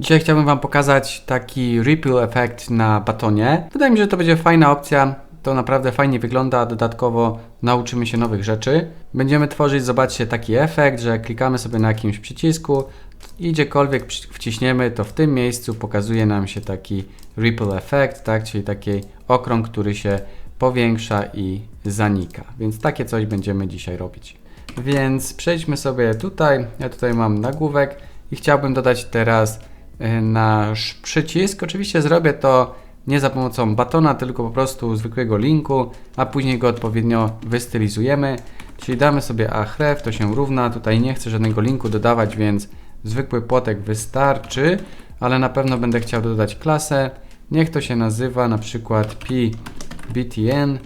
Dzisiaj chciałbym Wam pokazać taki ripple effect na batonie. Wydaje mi się, że to będzie fajna opcja. To naprawdę fajnie wygląda, dodatkowo nauczymy się nowych rzeczy. Będziemy tworzyć, zobaczcie, taki efekt, że klikamy sobie na jakimś przycisku i gdziekolwiek wciśniemy, to w tym miejscu pokazuje nam się taki ripple effect, tak? czyli taki okrąg, który się powiększa i zanika. Więc takie coś będziemy dzisiaj robić. Więc przejdźmy sobie tutaj. Ja tutaj mam nagłówek i chciałbym dodać teraz nasz przycisk. Oczywiście zrobię to nie za pomocą batona, tylko po prostu zwykłego linku, a później go odpowiednio wystylizujemy. Czyli damy sobie ahref, to się równa. Tutaj nie chcę żadnego linku dodawać, więc zwykły płotek wystarczy, ale na pewno będę chciał dodać klasę. Niech to się nazywa na przykład pbtn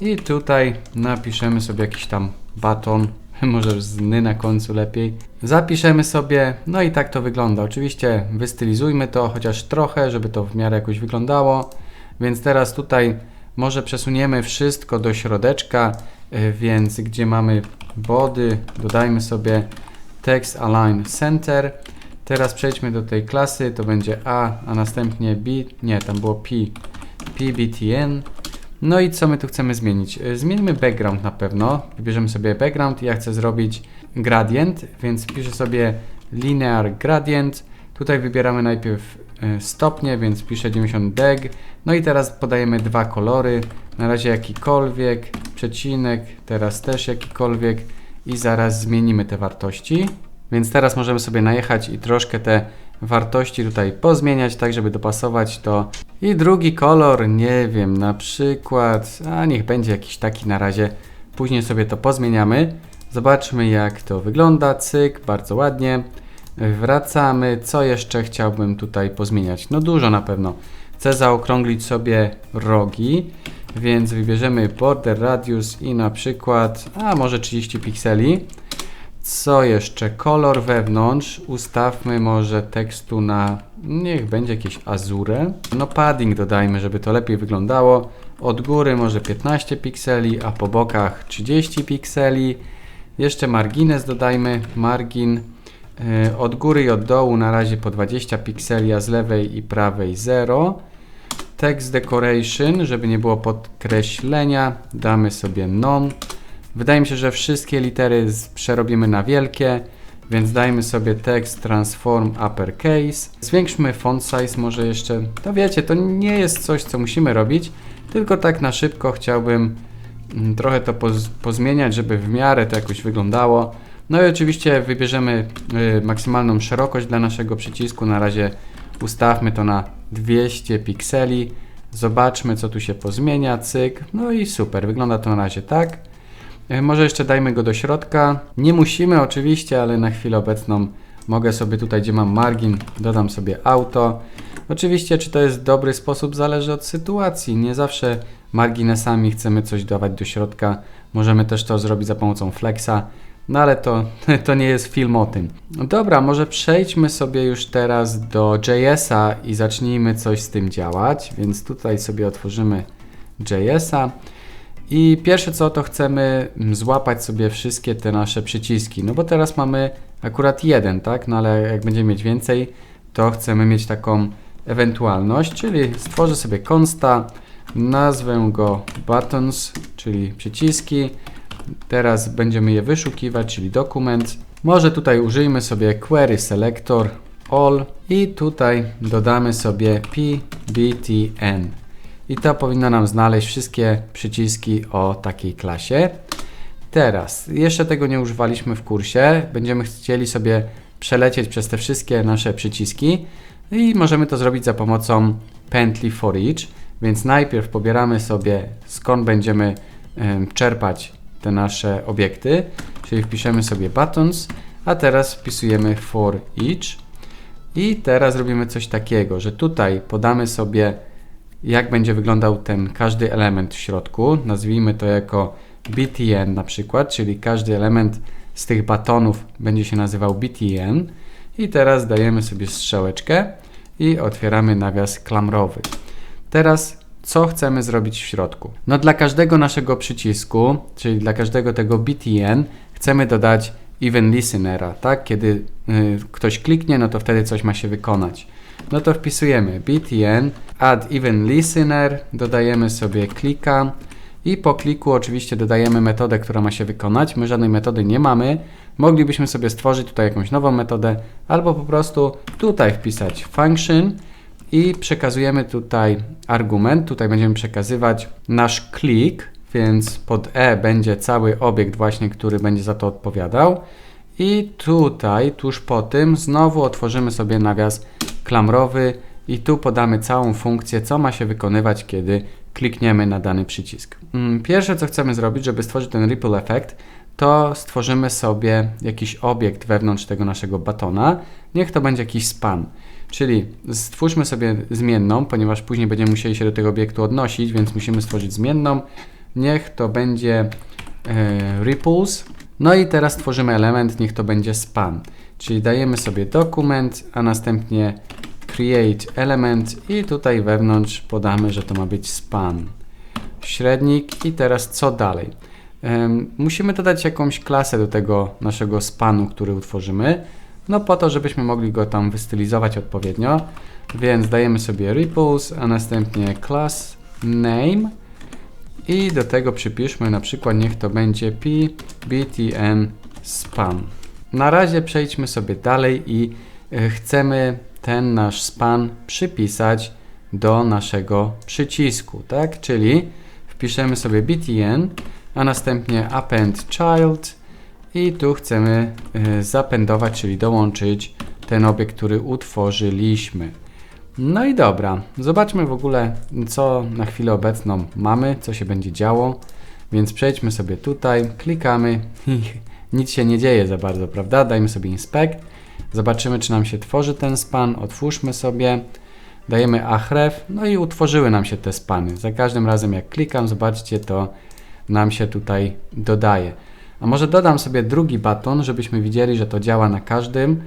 i tutaj napiszemy sobie jakiś tam baton, może z ny na końcu lepiej. Zapiszemy sobie, no i tak to wygląda. Oczywiście wystylizujmy to chociaż trochę, żeby to w miarę jakoś wyglądało. Więc teraz tutaj może przesuniemy wszystko do środeczka, y, więc gdzie mamy body, dodajmy sobie text align center. Teraz przejdźmy do tej klasy, to będzie A, a następnie B, nie, tam było P, PBTN. No i co my tu chcemy zmienić? Y, Zmieńmy background na pewno. Wybierzemy sobie background ja chcę zrobić gradient, więc piszę sobie linear gradient. Tutaj wybieramy najpierw y, stopnie, więc piszę 90 deg. No i teraz podajemy dwa kolory. Na razie jakikolwiek, przecinek, teraz też jakikolwiek i zaraz zmienimy te wartości. Więc teraz możemy sobie najechać i troszkę te wartości tutaj pozmieniać, tak żeby dopasować to. I drugi kolor, nie wiem, na przykład, a niech będzie jakiś taki na razie. Później sobie to pozmieniamy. Zobaczmy jak to wygląda. Cyk, bardzo ładnie. Wracamy. Co jeszcze chciałbym tutaj pozmieniać? No dużo na pewno. Chcę zaokrąglić sobie rogi, więc wybierzemy border radius i na przykład, a może 30 pikseli. Co jeszcze? Kolor wewnątrz. Ustawmy może tekstu na. Niech będzie jakieś azure. No, padding dodajmy, żeby to lepiej wyglądało. Od góry może 15 pikseli, a po bokach 30 pikseli. Jeszcze margines dodajmy. Margin. Yy, Od góry i od dołu na razie po 20 pikseli, a z lewej i prawej 0. Text decoration, żeby nie było podkreślenia, damy sobie non. Wydaje mi się, że wszystkie litery przerobimy na wielkie, więc dajmy sobie text transform uppercase. Zwiększmy font size może jeszcze. To wiecie, to nie jest coś, co musimy robić, tylko tak na szybko chciałbym mm, trochę to poz, pozmieniać, żeby w miarę to jakoś wyglądało. No i oczywiście wybierzemy y, maksymalną szerokość dla naszego przycisku. Na razie ustawmy to na 200 pikseli. Zobaczmy, co tu się pozmienia. Cyk. No i super. Wygląda to na razie tak. E, Może jeszcze dajmy go do środka. Nie musimy oczywiście, ale na chwilę obecną mogę sobie tutaj, gdzie mam margin, dodam sobie auto. Oczywiście, czy to jest dobry sposób, zależy od sytuacji. Nie zawsze marginesami chcemy coś dawać do środka. Możemy też to zrobić za pomocą flexa. No ale to, to nie jest film o tym. Dobra, może przejdźmy sobie już teraz do JS-a i zacznijmy coś z tym działać. Więc tutaj sobie otworzymy JS-a. I pierwsze co to chcemy mm, złapać sobie wszystkie te nasze przyciski. No bo teraz mamy akurat jeden, tak? No ale jak będziemy mieć więcej, to chcemy mieć taką ewentualność, czyli stworzę sobie consta, nazwę go buttons, czyli przyciski. Teraz będziemy je wyszukiwać, czyli dokument. Może tutaj użyjmy sobie query selector all i tutaj dodamy sobie pbtn. I to powinno nam znaleźć wszystkie przyciski o takiej klasie. Teraz, jeszcze tego nie używaliśmy w kursie. Będziemy chcieli sobie przelecieć przez te wszystkie nasze przyciski i możemy to zrobić za pomocą pętli for each. Więc najpierw pobieramy sobie skąd będziemy em, czerpać te nasze obiekty, czyli wpiszemy sobie buttons, a teraz wpisujemy for each. I teraz robimy coś takiego, że tutaj podamy sobie jak będzie wyglądał ten każdy element w środku. Nazwijmy to jako btn na przykład, czyli każdy element z tych batonów będzie się nazywał btn. I teraz dajemy sobie strzałeczkę i otwieramy nawias klamrowy. Teraz co chcemy zrobić w środku? No dla każdego naszego przycisku, czyli dla każdego tego btn chcemy dodać even listenera, tak? Kiedy y, ktoś kliknie, no to wtedy coś ma się wykonać. No to wpisujemy btn add even listener, dodajemy sobie klika i po kliku oczywiście dodajemy metodę, która ma się wykonać. My żadnej metody nie mamy. Moglibyśmy sobie stworzyć tutaj jakąś nową metodę albo po prostu tutaj wpisać function i przekazujemy tutaj argument. Tutaj będziemy przekazywać nasz klik, więc pod e będzie cały obiekt właśnie, który będzie za to odpowiadał. I tutaj, tuż po tym, znowu otworzymy sobie nawias klamrowy i tu podamy całą funkcję, co ma się wykonywać, kiedy klikniemy na dany przycisk. Mm, Pierwsze, co chcemy zrobić, żeby stworzyć ten ripple effect, to stworzymy sobie jakiś obiekt wewnątrz tego naszego batona. Niech to będzie jakiś span. Czyli stwórzmy sobie zmienną, ponieważ później będziemy musieli się do tego obiektu odnosić, więc musimy stworzyć zmienną. Niech to będzie e, ripples. No i teraz tworzymy element, niech to będzie span. Czyli dajemy sobie dokument, a następnie create element i tutaj wewnątrz podamy, że to ma być span. Średnik i teraz co dalej? Em, musimy dodać jakąś klasę do tego naszego spanu, który utworzymy. No po to, żebyśmy mogli go tam wystylizować odpowiednio. Więc dajemy sobie ripples, a następnie class name i do tego przypiszmy na przykład niech to będzie p btn span. Na razie przejdźmy sobie dalej i e, chcemy ten nasz span przypisać do naszego przycisku, tak? Czyli wpiszemy sobie btn, a następnie append child i tu chcemy y, zapędować, czyli dołączyć ten obiekt, który utworzyliśmy. No i dobra, zobaczmy w ogóle, co na chwilę obecną mamy, co się będzie działo. Więc przejdźmy sobie tutaj, klikamy i nic się nie dzieje za bardzo, prawda? Dajmy sobie inspect, zobaczymy, czy nam się tworzy ten span, otwórzmy sobie, dajemy ahref, no i utworzyły nam się te spany. Za każdym razem, jak klikam, zobaczcie, to nam się tutaj dodaje. A może dodam sobie drugi baton, żebyśmy widzieli, że to działa na każdym,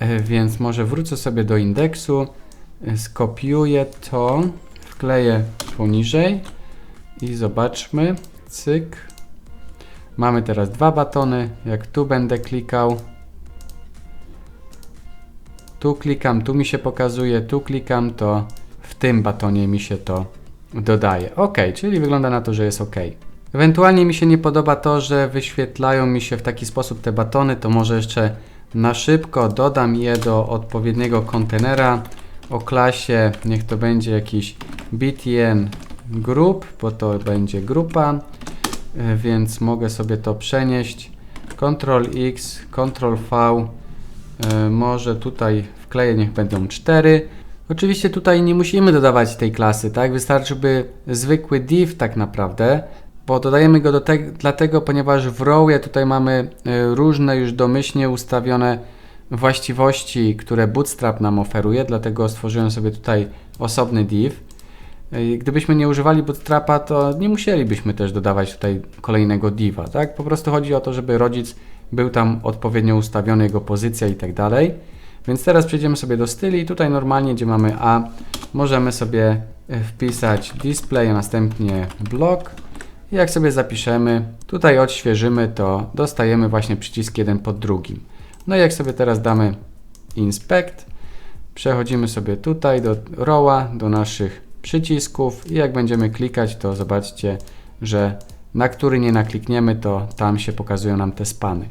E, więc może wrócę sobie do indeksu, e, skopiuję to, wkleję poniżej i zobaczmy, cyk. Mamy teraz dwa batony, jak tu będę klikał, tu klikam, tu mi się pokazuje, tu klikam, to w tym batonie mi się to dodaje. OK, czyli wygląda na to, że jest OK. Ewentualnie mi się nie podoba to, że wyświetlają mi się w taki sposób te batony, to może jeszcze na szybko dodam je do odpowiedniego kontenera o klasie, niech to będzie jakiś btn group, bo to będzie grupa, więc mogę sobie to przenieść. Ctrl X, Ctrl V, e, może tutaj wkleję, niech będą 4. Oczywiście tutaj nie musimy dodawać tej klasy, tak? Wystarczy by zwykły div tak naprawdę, bo dodajemy go do te, dlatego, ponieważ w rowie tutaj mamy y, różne już domyślnie ustawione właściwości, które Bootstrap nam oferuje, dlatego stworzyłem sobie tutaj osobny div. Gdybyśmy nie używali Bootstrapa, to nie musielibyśmy też dodawać tutaj kolejnego diva, tak? Po prostu chodzi o to, żeby rodzic był tam odpowiednio ustawiony, jego pozycja i tak dalej. Więc teraz przejdziemy sobie do styli i tutaj normalnie, gdzie mamy A, możemy sobie y, wpisać display, a następnie block. I jak sobie zapiszemy, tutaj odświeżymy, to dostajemy właśnie przycisk jeden pod drugim. No i jak sobie teraz damy inspect, przechodzimy sobie tutaj do rowa, do naszych przycisków i jak będziemy klikać, to zobaczcie, że na który nie naklikniemy, to tam się pokazują nam te spany.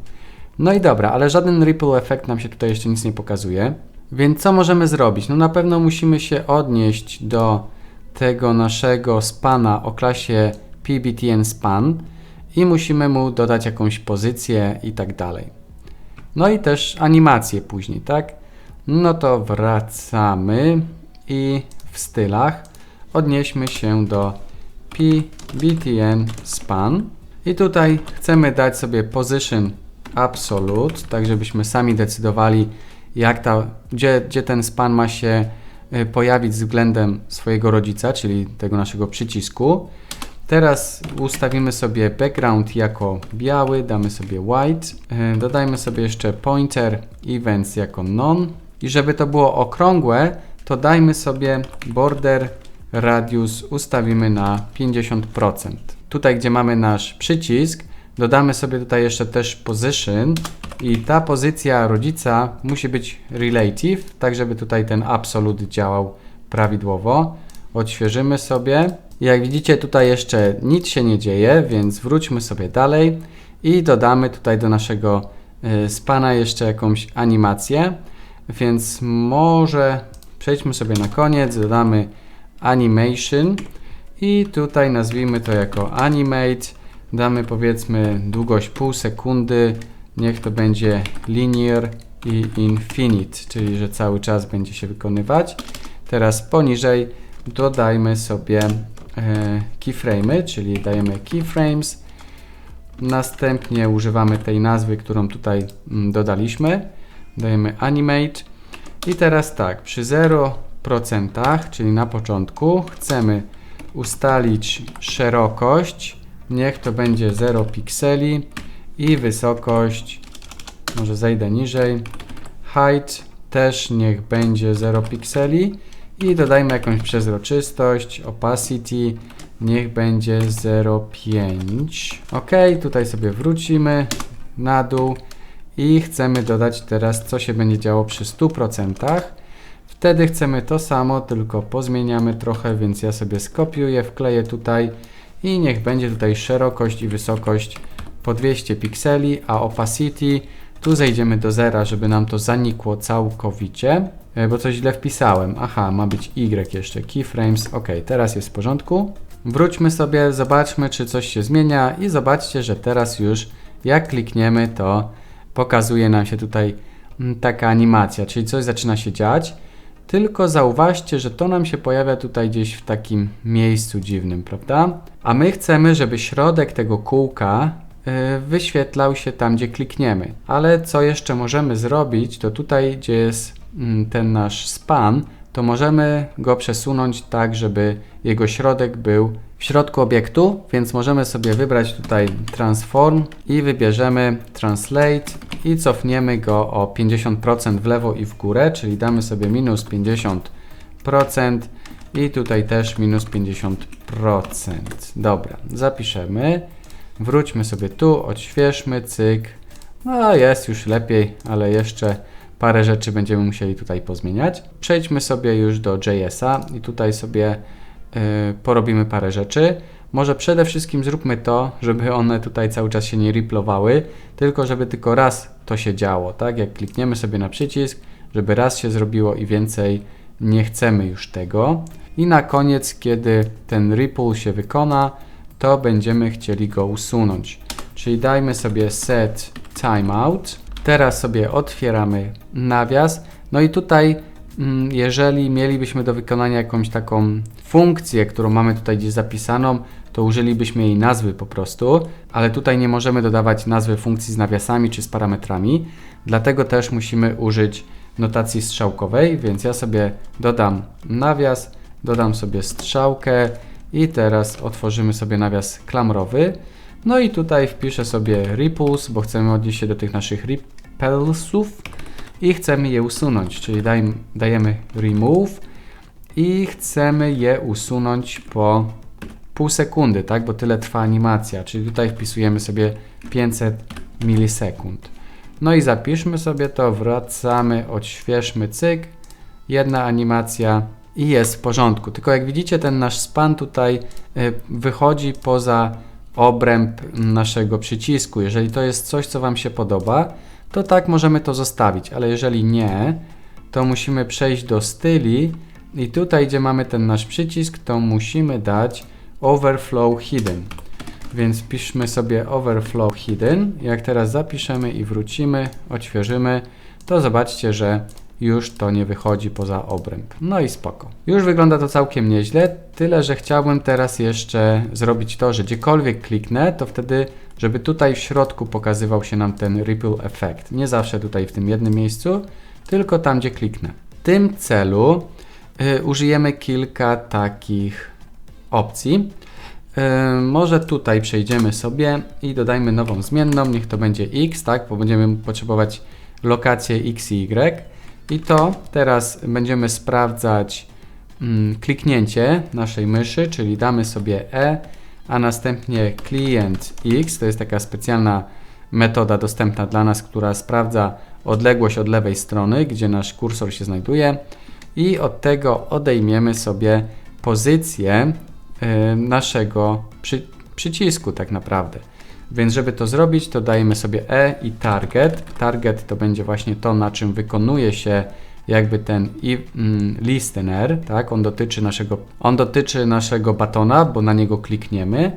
No i dobra, ale żaden ripple effect nam się tutaj jeszcze nic nie pokazuje. Więc co możemy zrobić? No na pewno musimy się odnieść do tego naszego spana o klasie PBTN span i musimy mu dodać jakąś pozycję i tak dalej. No i też animację później, tak? No to wracamy i w stylach odnieśmy się do PBTN span. I tutaj chcemy dać sobie position absolute, tak żebyśmy sami decydowali jak ta, gdzie, gdzie ten span ma się y, pojawić względem swojego rodzica, czyli tego naszego przycisku. Teraz ustawimy sobie background jako biały, damy sobie white, e, dodajmy sobie jeszcze pointer events jako none i żeby to było okrągłe, to dajmy sobie border radius ustawimy na 50%. Tutaj, gdzie mamy nasz przycisk, dodamy sobie tutaj jeszcze też position i ta pozycja rodzica musi być relative, tak żeby tutaj ten absolute działał prawidłowo. Odświeżymy sobie. Jak widzicie tutaj jeszcze nic się nie dzieje, więc wróćmy sobie dalej i dodamy tutaj do naszego y, spana jeszcze jakąś animację. Więc może przejdźmy sobie na koniec, dodamy animation i tutaj nazwijmy to jako animate. Damy powiedzmy długość pół sekundy, niech to będzie linear i infinite, czyli że cały czas będzie się wykonywać. Teraz poniżej dodajmy sobie e, keyframe'y, czyli dajemy keyframes. Następnie używamy tej nazwy, którą tutaj mm, dodaliśmy. Dajemy animate. I teraz tak, przy 0%, czyli na początku, chcemy ustalić szerokość. Niech to będzie 0 pikseli i wysokość, może zejdę niżej. Height też niech będzie 0 pikseli i dodajmy jakąś przezroczystość, opacity, niech będzie 0,5. Ok, tutaj sobie wrócimy na dół i chcemy dodać teraz, co się będzie działo przy 100%. Wtedy chcemy to samo, tylko pozmieniamy trochę, więc ja sobie skopiuję, wkleję tutaj i niech będzie tutaj szerokość i wysokość po 200 pikseli, a opacity tu zejdziemy do zera, żeby nam to zanikło całkowicie, e, bo coś źle wpisałem. Aha, ma być Y jeszcze, keyframes, ok, teraz jest w porządku. Wróćmy sobie, zobaczmy, czy coś się zmienia i zobaczcie, że teraz już jak klikniemy, to pokazuje nam się tutaj mm, taka animacja, czyli coś zaczyna się dziać. Tylko zauważcie, że to nam się pojawia tutaj gdzieś w takim miejscu dziwnym, prawda? A my chcemy, żeby środek tego kółka Y, wyświetlał się tam, gdzie klikniemy. Ale co jeszcze możemy zrobić, to tutaj, gdzie jest mm, ten nasz span, to możemy go przesunąć tak, żeby jego środek był w środku obiektu, więc możemy sobie wybrać tutaj transform i wybierzemy translate i cofniemy go o 50% w lewo i w górę, czyli damy sobie minus 50% i tutaj też minus 50%. Dobra, zapiszemy. Wróćmy sobie tu, odświeżmy, cyk. No jest już lepiej, ale jeszcze parę rzeczy będziemy musieli tutaj pozmieniać. Przejdźmy sobie już do JS-a i tutaj sobie yy, porobimy parę rzeczy. Może przede wszystkim zróbmy to, żeby one tutaj cały czas się nie riplowały, tylko żeby tylko raz to się działo, tak? Jak klikniemy sobie na przycisk, żeby raz się zrobiło i więcej nie chcemy już tego. I na koniec, kiedy ten ripple się wykona, to będziemy chcieli go usunąć. Czyli dajmy sobie set timeout. Teraz sobie otwieramy nawias. No i tutaj, mm, jeżeli mielibyśmy do wykonania jakąś taką funkcję, którą mamy tutaj gdzieś zapisaną, to użylibyśmy jej nazwy po prostu, ale tutaj nie możemy dodawać nazwy funkcji z nawiasami czy z parametrami, dlatego też musimy użyć notacji strzałkowej, więc ja sobie dodam nawias, dodam sobie strzałkę, i teraz otworzymy sobie nawias klamrowy. No i tutaj wpiszę sobie ripples, bo chcemy odnieść się do tych naszych ripplesów i chcemy je usunąć, czyli daj, dajemy remove i chcemy je usunąć po pół sekundy, tak, bo tyle trwa animacja, czyli tutaj wpisujemy sobie 500 milisekund. No i zapiszmy sobie to, wracamy, odświeżmy cyk, jedna animacja i jest w porządku. Tylko jak widzicie, ten nasz span tutaj y, wychodzi poza obręb naszego przycisku. Jeżeli to jest coś, co Wam się podoba, to tak możemy to zostawić, ale jeżeli nie, to musimy przejść do styli i tutaj, gdzie mamy ten nasz przycisk, to musimy dać overflow hidden. Więc piszmy sobie overflow hidden. Jak teraz zapiszemy i wrócimy, odświeżymy, to zobaczcie, że już to nie wychodzi poza obręb. No i spoko. Już wygląda to całkiem nieźle, tyle że chciałbym teraz jeszcze zrobić to, że gdziekolwiek kliknę, to wtedy, żeby tutaj w środku pokazywał się nam ten ripple effect. Nie zawsze tutaj w tym jednym miejscu, tylko tam, gdzie kliknę. W tym celu y, użyjemy kilka takich opcji. Y, może tutaj przejdziemy sobie i dodajmy nową zmienną, niech to będzie x, tak, bo będziemy potrzebować lokację x i y. I to teraz będziemy sprawdzać mm, kliknięcie naszej myszy, czyli damy sobie E a następnie client x, to jest taka specjalna metoda dostępna dla nas, która sprawdza odległość od lewej strony, gdzie nasz kursor się znajduje i od tego odejmiemy sobie pozycję naszego przy, przycisku tak naprawdę. Więc żeby to zrobić, to dajemy sobie E i target. Target to będzie właśnie to, na czym wykonuje się jakby ten mm, listener, tak? On dotyczy naszego, on dotyczy naszego batona, bo na niego klikniemy.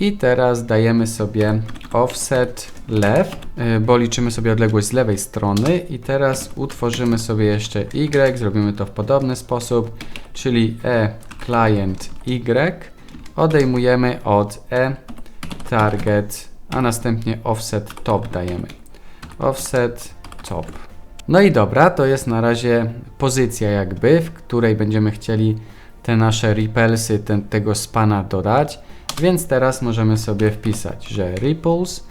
I teraz dajemy sobie offset left, y, bo liczymy sobie odległość z lewej strony i teraz utworzymy sobie jeszcze Y, zrobimy to w podobny sposób, czyli E client Y odejmujemy od E target, a następnie offset top dajemy. Offset top. No i dobra, to jest na razie pozycja jakby, w której będziemy chcieli te nasze repelsy, ten, tego spana dodać. Więc teraz możemy sobie wpisać, że ripples,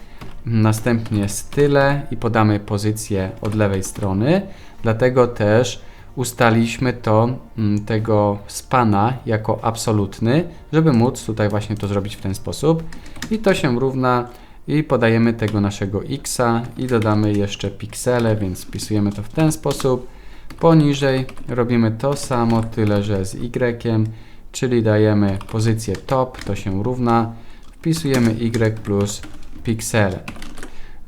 następnie style i podamy pozycję od lewej strony. Dlatego też ustaliśmy to mm, tego spana jako absolutny, żeby móc tutaj właśnie to zrobić w ten sposób. I to się równa i podajemy tego naszego x i dodamy jeszcze piksele, więc wpisujemy to w ten sposób. Poniżej robimy to samo, tyle że z y, czyli dajemy pozycję top, to się równa, wpisujemy y plus piksele.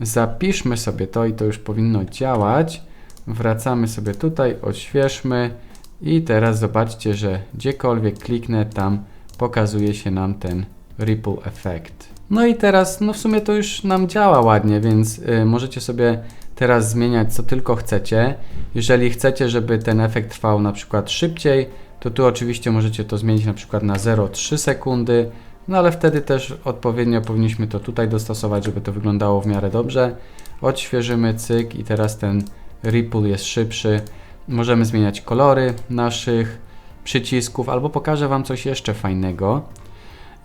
Zapiszmy sobie to i to już powinno działać. Wracamy sobie tutaj, odświeżmy i teraz zobaczcie, że gdziekolwiek kliknę, tam pokazuje się nam ten ripple effect. No i teraz, no w sumie to już nam działa ładnie, więc y, możecie sobie teraz zmieniać co tylko chcecie. Jeżeli chcecie, żeby ten efekt trwał na przykład szybciej, to tu oczywiście możecie to zmienić na przykład na 0,3 sekundy, no ale wtedy też odpowiednio powinniśmy to tutaj dostosować, żeby to wyglądało w miarę dobrze. Odświeżymy cyk i teraz ten ripple jest szybszy. Możemy zmieniać kolory naszych przycisków albo pokażę Wam coś jeszcze fajnego.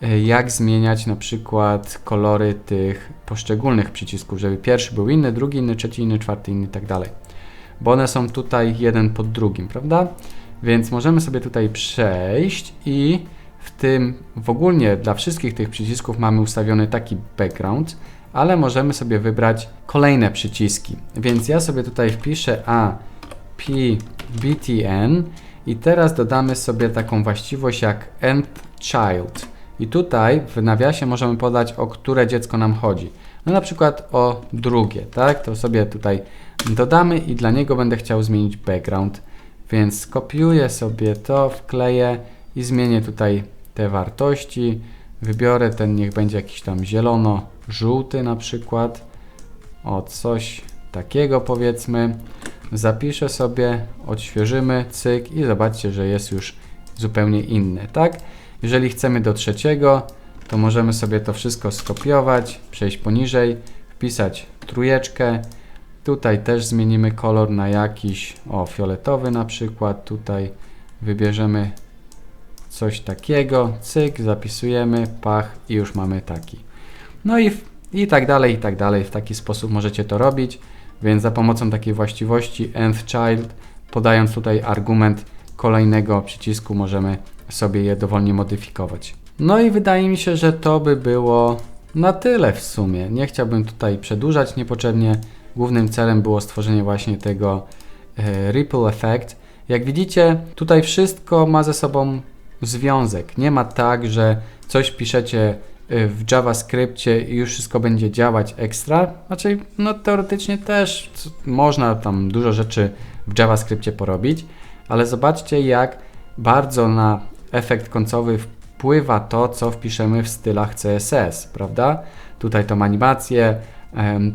E, jak zmieniać na przykład kolory tych poszczególnych przycisków, żeby pierwszy był inny, drugi inny, trzeci inny, czwarty inny i tak dalej. Bo one są tutaj jeden pod drugim, prawda? Więc możemy sobie tutaj przejść i w tym w ogólnie dla wszystkich tych przycisków mamy ustawiony taki background, ale możemy sobie wybrać kolejne przyciski. Więc ja sobie tutaj wpiszę a p btn i teraz dodamy sobie taką właściwość jak end child. I tutaj w nawiasie możemy podać, o które dziecko nam chodzi. No na przykład o drugie, tak? To sobie tutaj dodamy i dla niego będę chciał zmienić background. Więc skopiuję sobie to, wkleję i zmienię tutaj te wartości. Wybiorę ten, niech będzie jakiś tam zielono-żółty na przykład. O coś takiego powiedzmy. Zapiszę sobie, odświeżymy, cyk i zobaczcie, że jest już zupełnie inny, tak? Jeżeli chcemy do trzeciego, to możemy sobie to wszystko skopiować, przejść poniżej, wpisać trójeczkę. Tutaj też zmienimy kolor na jakiś, o fioletowy na przykład. Tutaj wybierzemy coś takiego, cyk, zapisujemy, pach i już mamy taki. No i, i tak dalej, i tak dalej. W taki sposób możecie to robić, więc za pomocą takiej właściwości env child, podając tutaj argument kolejnego przycisku, możemy sobie je dowolnie modyfikować. No i wydaje mi się, że to by było na tyle w sumie. Nie chciałbym tutaj przedłużać niepotrzebnie. Głównym celem było stworzenie właśnie tego e, ripple effect. Jak widzicie, tutaj wszystko ma ze sobą związek. Nie ma tak, że coś piszecie e, w JavaScriptie i już wszystko będzie działać ekstra. Znaczy, no teoretycznie też można tam dużo rzeczy w JavaScriptie porobić, ale zobaczcie jak bardzo na efekt końcowy wpływa to, co wpiszemy w stylach CSS, prawda? Tutaj tą animację,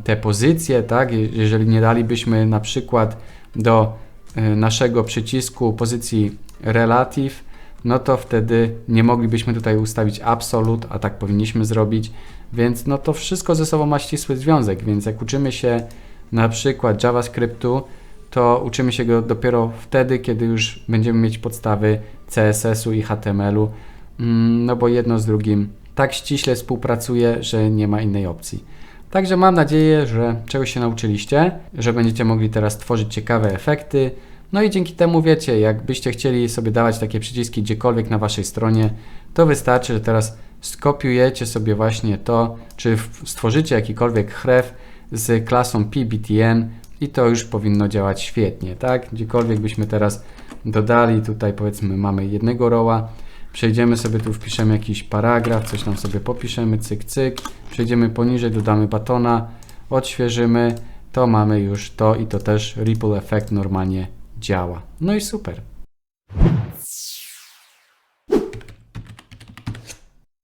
te pozycje, tak? Jeżeli nie dalibyśmy na przykład do e, naszego przycisku pozycji relative, no to wtedy nie moglibyśmy tutaj ustawić absolute, a tak powinniśmy zrobić, więc no to wszystko ze sobą ma ścisły związek, więc jak uczymy się na przykład JavaScriptu, to uczymy się go dopiero wtedy, kiedy już będziemy mieć podstawy CSS-u i HTML-u, mm, no bo jedno z drugim tak ściśle współpracuje, że nie ma innej opcji. Także mam nadzieję, że czegoś się nauczyliście, że będziecie mogli teraz tworzyć ciekawe efekty. No i dzięki temu wiecie, jakbyście chcieli sobie dawać takie przyciski gdziekolwiek na waszej stronie, to wystarczy, że teraz skopiujecie sobie właśnie to, czy stworzycie jakikolwiek href z klasą pbtn i to już powinno działać świetnie, tak? Gdziekolwiek byśmy teraz dodali, tutaj powiedzmy mamy jednego roła, przejdziemy sobie tu, wpiszemy jakiś paragraf, coś tam sobie popiszemy, cyk, cyk, przejdziemy poniżej, dodamy batona, odświeżymy, to mamy już to i to też ripple effect normalnie działa. No i super.